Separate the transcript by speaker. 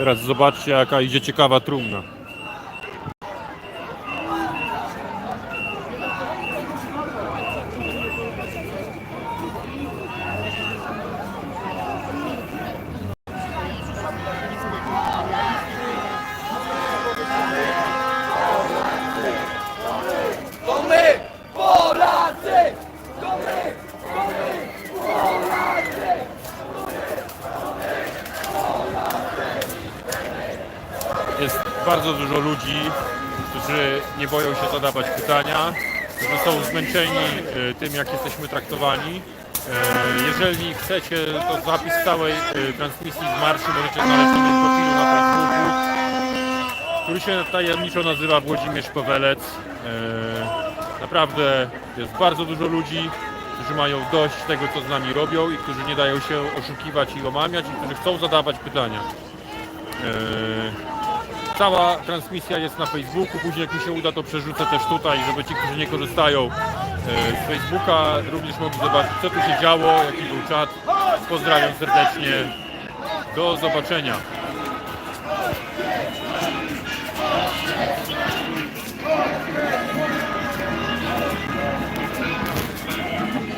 Speaker 1: Teraz zobaczcie jaka idzie ciekawa trumna. Jest bardzo dużo ludzi, którzy nie boją się zadawać pytania, którzy są zmęczeni e, tym, jak jesteśmy traktowani. E, Jeżeli chcecie, to zapis całej e, transmisji z marszu możecie znaleźć na moim profilu który się tajemniczo nazywa Włodzimierz Kowelec. E, Naprawdę jest bardzo dużo ludzi, którzy mają dość tego, co z nami robią i którzy nie dają się oszukiwać i omamiać i którzy chcą zadawać pytania. Cała transmisja jest na Facebooku, później jak mi się uda to przerzucę też tutaj, żeby ci, którzy nie korzystają e, z Facebooka również mogli zobaczyć co tu się działo, jaki był czat. Pozdrawiam serdecznie, do zobaczenia.